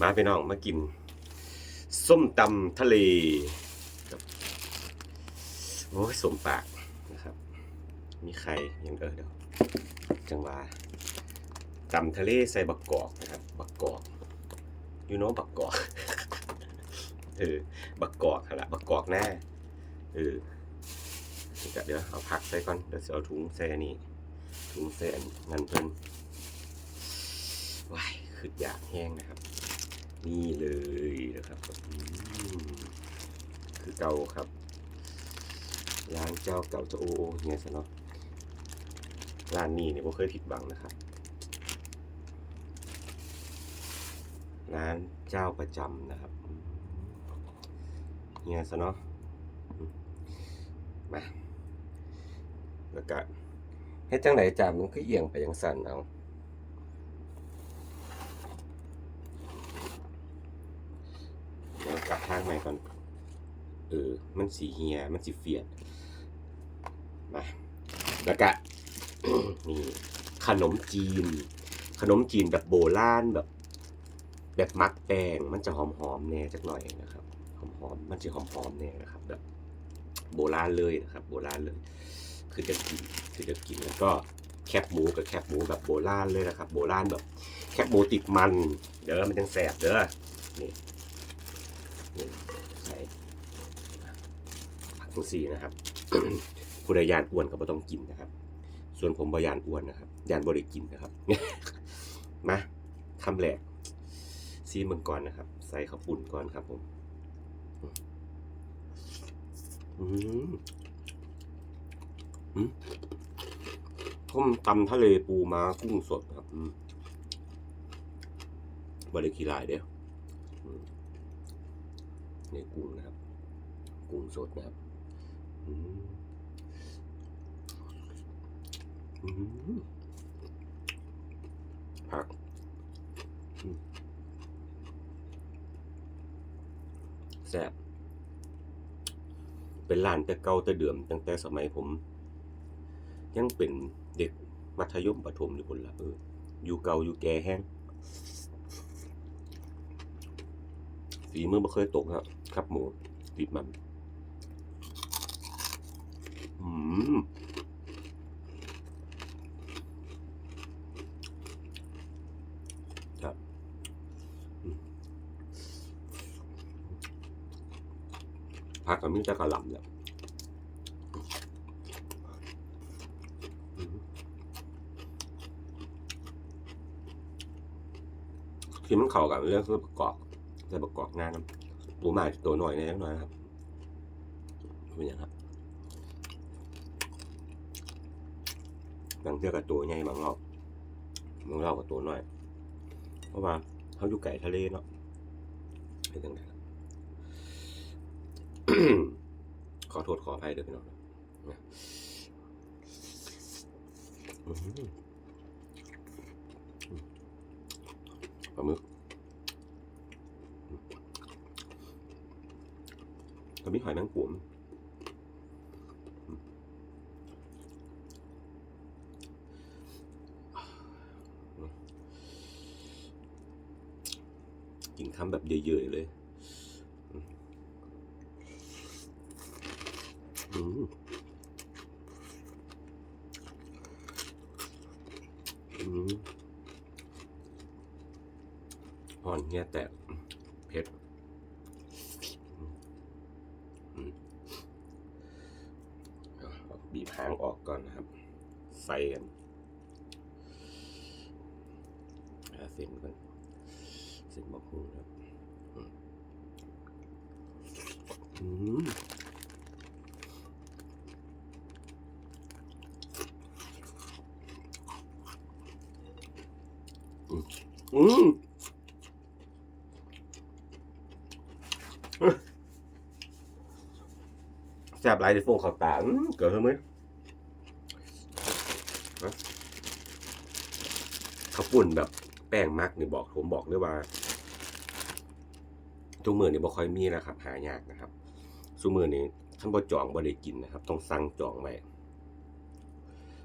มาพี่น้องมากิน ส้มตำทะเลกับโอ้ยสมปากนะครับ มีไข่ยังเออเดี๋ยวจังหวะตำทะเลใส่บักกอกนะครับ บักกอกยูโนบักกอกเออบักกอกครับละบักกอกแน่เออเดี๋ยวเอาผักใส่ก่อนเดี๋ยวจะเอาถุงใส่อันนี้ถุงใส่อันนั่นเพิ่นว้ายคืออยากแห้งนะครับ นี่เลยนะครับคือเก่าครับร้านเจ้าเก่าเจ้าโอโอเฮียซะเนาะร้านนี้เนี่ยผมเคยผิดหวังนะครับร้านเจ้าประจำนะครับเฮียซะเนาะอืมมาแล้วก็ให้จังไหนจามมันคือเอียงไปยังสั่นเอา เดี๋ยวกลับทางใหม่ก่อน เออ มันสีเฮีย มันสีเฟียด มา แล้วก็นี่ขนมจีน ขนมจีนแบบโบราณแบบ แบบมักแป้งมันจะหอมๆแน่จักหน่อยนะครับ หอมๆ มันจะหอมๆแน่นะครับ แบบ โบราณเลยนะครับ โบราณเลย คือจะกิน คือจะกินแล้วก็แคบหมูกับแคบหมูแบบโบราณเลยนะครับ โบราณแบบ แคบหมูติดมัน เด้อมันยังแสบเด้อนี่ ใส่ผักทั้งสี่นะครับผู้ใดยานอ้วนก็ไม่ต้องกินนะครับ ส่วนผมบยานอ้วนนะครับยานบริกินนะครับมาคำแรกซีมังกรนะครับ ใส่ข้าวปุ่นก่อนครับผมอืมอืมต้มตำทะเลปูม้ากุ้งสดครับอืมบริกีลายเดียวอืม ในกุ้งนะครับ กุ้งสดนะครับอืมอืมผักแซ่บเป็นร้านแต่เก่าแต่เดิมตั้งแต่สมัยผม ยังเป็นเด็กมัธยมประถมอยู่คนละเอออยู่เก่าอยู่แก่แห้ง ฝีมือไม่เคยตกครับครับหมูติดมัน อืมครับผักกับมีแต่กระหล่ำเนี่ยอืมที่มันเข้ากับเรื่องคือประกอบ ส่ประกอบงานครับปูหมาตัวหน่อยนิดหน่อยนะครับเป็นอย่างครับบางเทือกับตัวใหญ่บางรอบบางรอบกับตัวน้อย เพราะว่าเขาอยู่ไก่ทะเลเนาะเป็นยังไงขอโทษขออภัยเด้อพี่น้องนะอื้อหือปลาหมึก ก็มีหอยแมงป่มกินคำแบบเยอะๆเลยอืมอืมอ่อนเงี้ยแต่เผ็ด เอาบีบหางออกก่อนนะครับ ใส่กันหาเส้นก่อนเส้นบะฮูนะครับอืมอืมอืม อืมแซ่บหลายในโฟงเขาตาเกิดขึ้นไหมข้าวปุ่นแบบแป้งมักนี่บอกผมบอกเลยว่าทุกมือนี่บ่ค่อยมีนะครับ หายากนะครับซุมือนี่ท่านบ่จองบ่ได้กินนะครับ ต้องสั่งจองไว้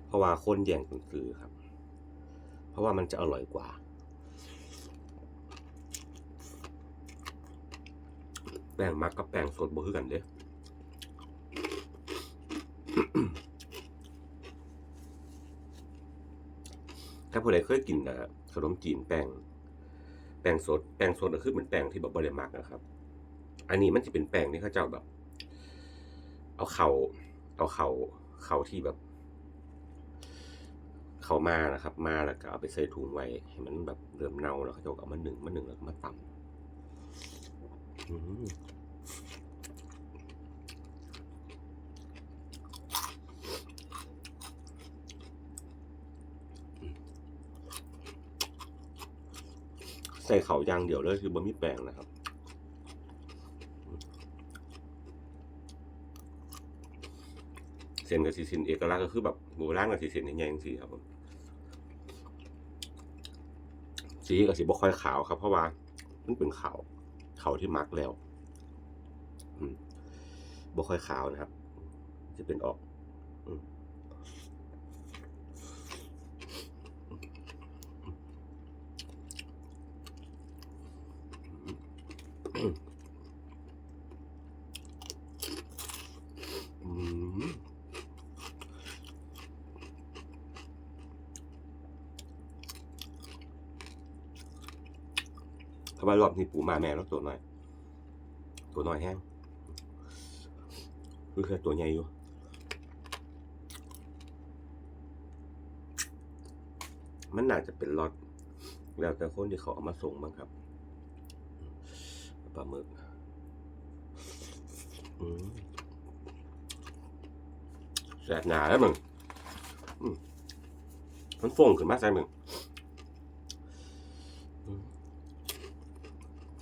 เพราะว่าคนแย่งกันซื้อครับ เพราะว่ามันจะอร่อยกว่า ป้งมักกับแป้งสดบ่คือกันเด้ถ้าผู้ใดเคยกินอะขนมจีนแป้งแป้งสดแป้งสดก็คือเป็นแป้งที่แบบบ่ได้มักนะครับ อันนี้มันจะเป็นแป้งที่เขาเจ้าแบบ เอาเข่าเอาเข่าเข่าที่แบบ เข่ามานะครับ มาแล้วก็เอาไปใส่ถุงไว้ให้มันแบบเริ่มเน่าแล้วเขาจะเอามาหนึ่งมาหนึ่งแล้วก็มาตำ ใส่เขายางเดียวเลยคือบะหมี่แป้งนะครับเส้นกับสีส้นเอกลักษณ์ก็คือแบบโบราณกับสีส้นใหญ่ๆสีครับผมสีกับสีบ่ค่อยขาวครับ เพราะว่ามันเป็นขาว เขาที่มักแล้วบ่ค่อยขาวนะครับ จะเป็นออก อืมอืม ถ้า ว่ารอบนี้ปูมาแม่แล้วตัวน้อย ตัวน้อยแห้งคือแค่ตัวใหญ่อยู่มันน่าจะเป็นรอดแล้วแต่คนที่เขาเอามาส่งบ้างครับปลาหมึกแสบหนาแล้วมึงมมันฟงขึ้นมาใส่มึง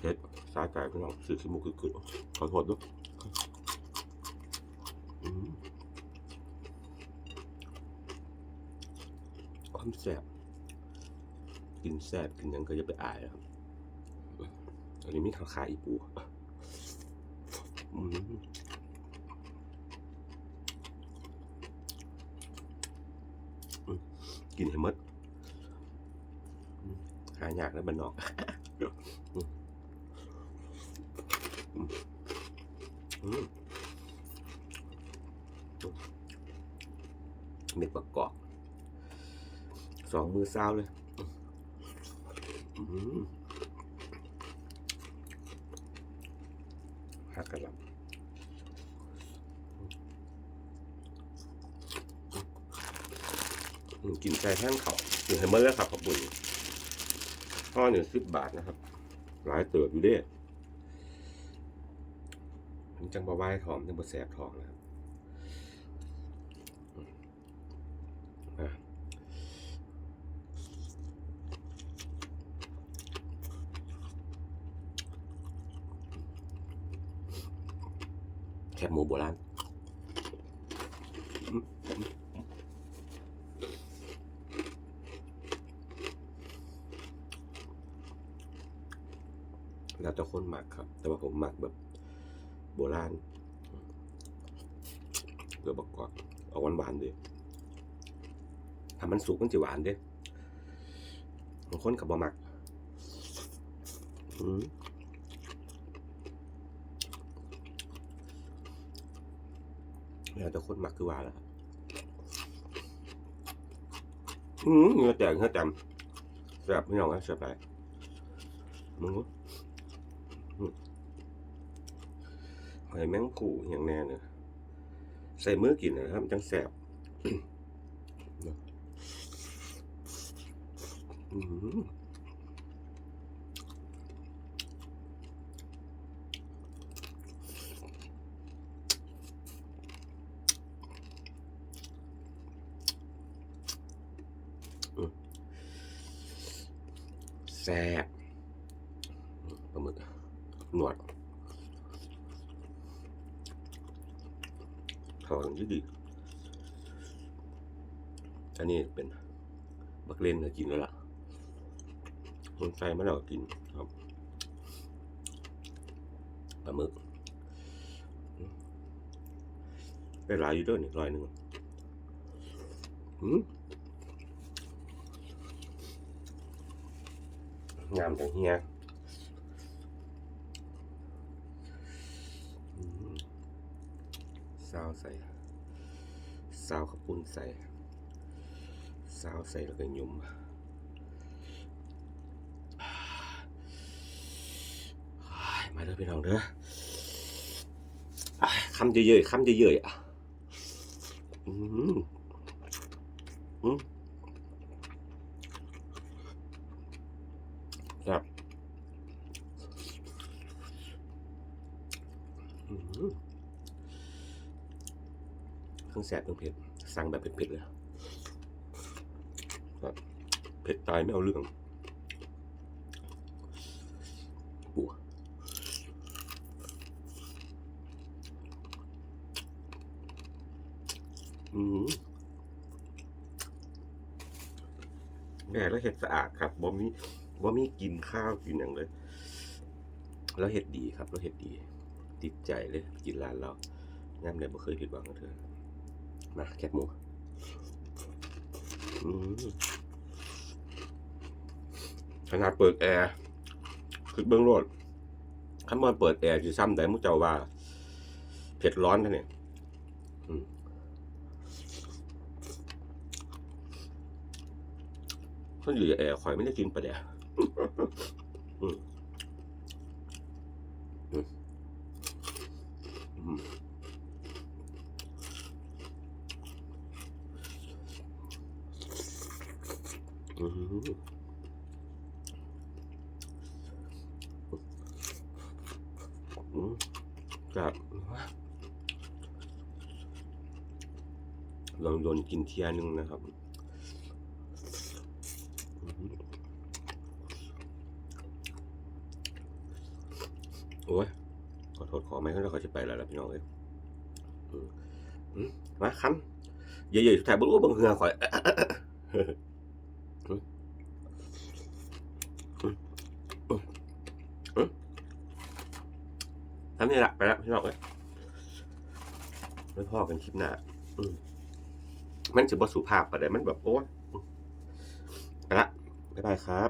เฮ็ด สาใจพี่น้องสื่อสมุกคือขอโทษด้วยอืมความแซ่บกินแซ่บกินยังก็จะไปอายครับอันนี้มีขาขายอีปูอืมกินให้หมดหายากแล้วบ้านนอกอืม เม็ดประกอบสองมือเศร้าเลยหักกันลับกินใจแห้งเขาอยู่ให้เมื่อแล้วครับขอบคุณพ่อหนึ่งสิบบาทนะครับ หลายเติบอยู่เด้ จังบะไหว้ทองจังบะแสบทองนะครับแคบหมูโบราณแล้วแต่คนหมักครับ แต่ว่าผมหมักแบบ โบราณเกลือบอกกอกเอาหวานหวานๆดิถ้ามันสุกมันจะหวานเด้บางคนกับบะหมักอืมแล้วแต่คนหมักคือหวานแล้วครับอืมเนื้อแตกเนื้อจำแซ่บไม่เอาครับแซ่บไปมึง อยแมงผู่อย่างแน่เนี่ยใส่มือกินนะครับมันจังแสบแซ่บปลาหมึกหนวด ทองที่ดีอันนี้เป็นบักเลนก็กินแล้วล่ะคนใส่มะนาวก็กินครับปลาหมึกได้หลายอยู่ด้วยนี่ร้อยหนึ่งงามจังเฮีย ซาวใส่ซาวข้าวปุ้นใส่ซาวใส่แล้วก็ยุ่มมาเด้อพี่น้องเด้อะคำเยอะๆคำเยอะๆอะอืมอืมครับอืม ทั้งแสบทั้งเผ็ด สั่งแบบเผ็ดๆเลยครับเผ็ดตายไม่เอาเรื่องปูอืมแม่แล้วเห็ดสะอาดครับบ่มีบ่มีกินข้าวกินอย่างเลย แล้วเห็ดดีครับ แล้วเห็ดดี ติดใจเลย กินร้านเราย่ำเลยบ่เคยผิดหวังกับเธอ มาแคบหมูขนาดเปิดแอร์คือเบื้องโลดขั้นบอนเปิดแอร์จะซ้ำแต่มุเจ้าว่า เผ็ดร้อนท่าเนี่ยเขาอยู่แอร์คอยไม่ได้กินปลาแดกอืมอืมอืม อืมอืม ครับลองโดนกินเทียนึงนะครับโอ้ยขอโทษขอไม่งั้นเราจะไปแล้วล่ะพี่น้องเอ้ยมาคำเย่ๆสุดท้ายบนรู้บังเหือข่อย ทำนี่แหละไปแล้วพี่น้องเอ้ยไม่พ่อกันคลิปหน้าอืมมันจะบ่สุภาพปะเดี๋ยวมันแบบโอ้ไปละบ๊ายบายครับ